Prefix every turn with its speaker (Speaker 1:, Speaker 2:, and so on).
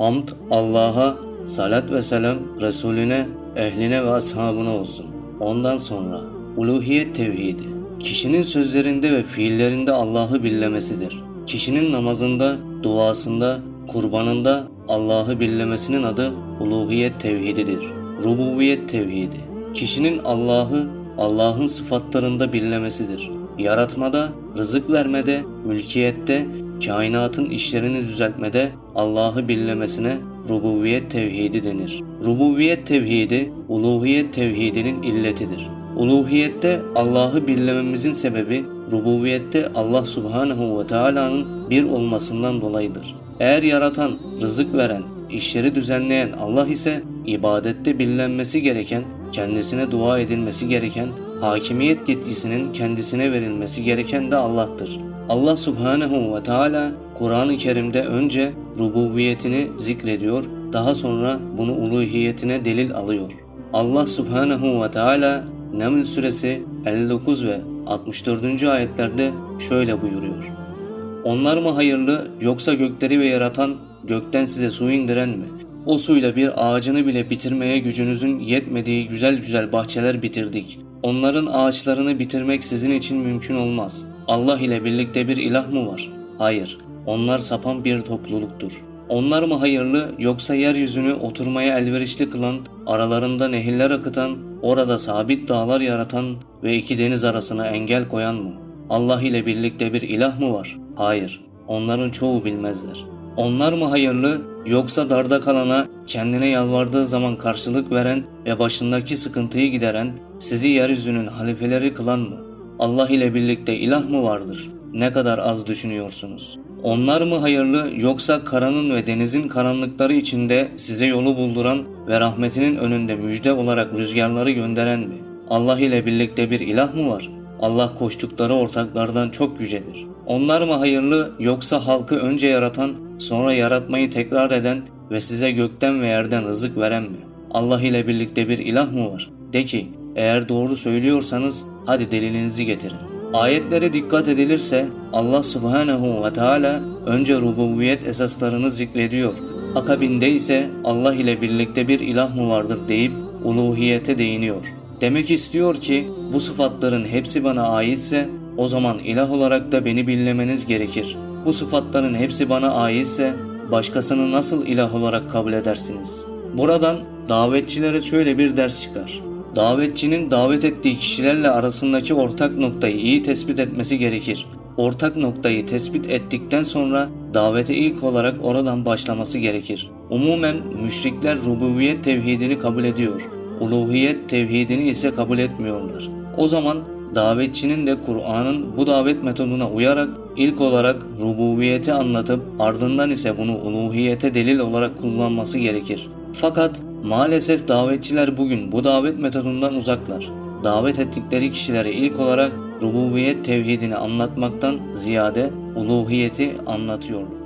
Speaker 1: Hamd Allah'a, salat ve selam Resulüne, ehline ve ashabına olsun. Ondan sonra uluhiyet tevhidi. Kişinin sözlerinde ve fiillerinde Allah'ı billemesidir. Kişinin namazında, duasında, kurbanında Allah'ı billemesinin adı uluhiyet tevhididir. Rububiyet tevhidi. Kişinin Allah'ı Allah'ın sıfatlarında billemesidir. Yaratmada, rızık vermede, mülkiyette, kainatın işlerini düzeltmede Allah'ı billemesine rububiyet tevhidi denir. Rububiyet tevhidi, uluhiyet tevhidinin illetidir. Uluhiyette Allah'ı billememizin sebebi rububiyette Allah Subhanahu ve Taala'nın bir olmasından dolayıdır. Eğer yaratan, rızık veren, işleri düzenleyen Allah ise ibadette bilinmesi gereken, kendisine dua edilmesi gereken, hakimiyet yetkisinin kendisine verilmesi gereken de Allah'tır. Allah Subhanahu ve Teala Kur'an-ı Kerim'de önce rububiyetini zikrediyor, daha sonra bunu uluhiyetine delil alıyor. Allah Subhanahu ve Teala Neml suresi 59 ve 64. ayetlerde şöyle buyuruyor. Onlar mı hayırlı yoksa gökleri ve yaratan gökten size su indiren mi? O suyla bir ağacını bile bitirmeye gücünüzün yetmediği güzel güzel bahçeler bitirdik. Onların ağaçlarını bitirmek sizin için mümkün olmaz. Allah ile birlikte bir ilah mı var? Hayır. Onlar sapan bir topluluktur. Onlar mı hayırlı yoksa yeryüzünü oturmaya elverişli kılan, aralarında nehirler akıtan, orada sabit dağlar yaratan ve iki deniz arasına engel koyan mı? Allah ile birlikte bir ilah mı var? Hayır. Onların çoğu bilmezler. Onlar mı hayırlı yoksa darda kalana kendine yalvardığı zaman karşılık veren ve başındaki sıkıntıyı gideren, sizi yeryüzünün halifeleri kılan mı? Allah ile birlikte ilah mı vardır? Ne kadar az düşünüyorsunuz. Onlar mı hayırlı yoksa karanın ve denizin karanlıkları içinde size yolu bulduran ve rahmetinin önünde müjde olarak rüzgarları gönderen mi? Allah ile birlikte bir ilah mı var? Allah koştukları ortaklardan çok yücedir. Onlar mı hayırlı yoksa halkı önce yaratan, sonra yaratmayı tekrar eden ve size gökten ve yerden rızık veren mi? Allah ile birlikte bir ilah mı var? De ki, eğer doğru söylüyorsanız hadi delilinizi getirin. Ayetlere dikkat edilirse Allah Subhanahu ve Teala önce rububiyet esaslarını zikrediyor. Akabinde ise Allah ile birlikte bir ilah mı vardır deyip uluhiyete değiniyor. Demek istiyor ki bu sıfatların hepsi bana aitse o zaman ilah olarak da beni billemeniz gerekir. Bu sıfatların hepsi bana aitse başkasını nasıl ilah olarak kabul edersiniz? Buradan davetçilere şöyle bir ders çıkar. Davetçinin davet ettiği kişilerle arasındaki ortak noktayı iyi tespit etmesi gerekir. Ortak noktayı tespit ettikten sonra davete ilk olarak oradan başlaması gerekir. Umumen müşrikler rububiyet tevhidini kabul ediyor. Uluhiyet tevhidini ise kabul etmiyorlar. O zaman davetçinin de Kur'an'ın bu davet metoduna uyarak ilk olarak rububiyeti anlatıp ardından ise bunu uluhiyete delil olarak kullanması gerekir. Fakat maalesef davetçiler bugün bu davet metodundan uzaklar. Davet ettikleri kişilere ilk olarak rububiyet tevhidini anlatmaktan ziyade uluhiyeti anlatıyorlar.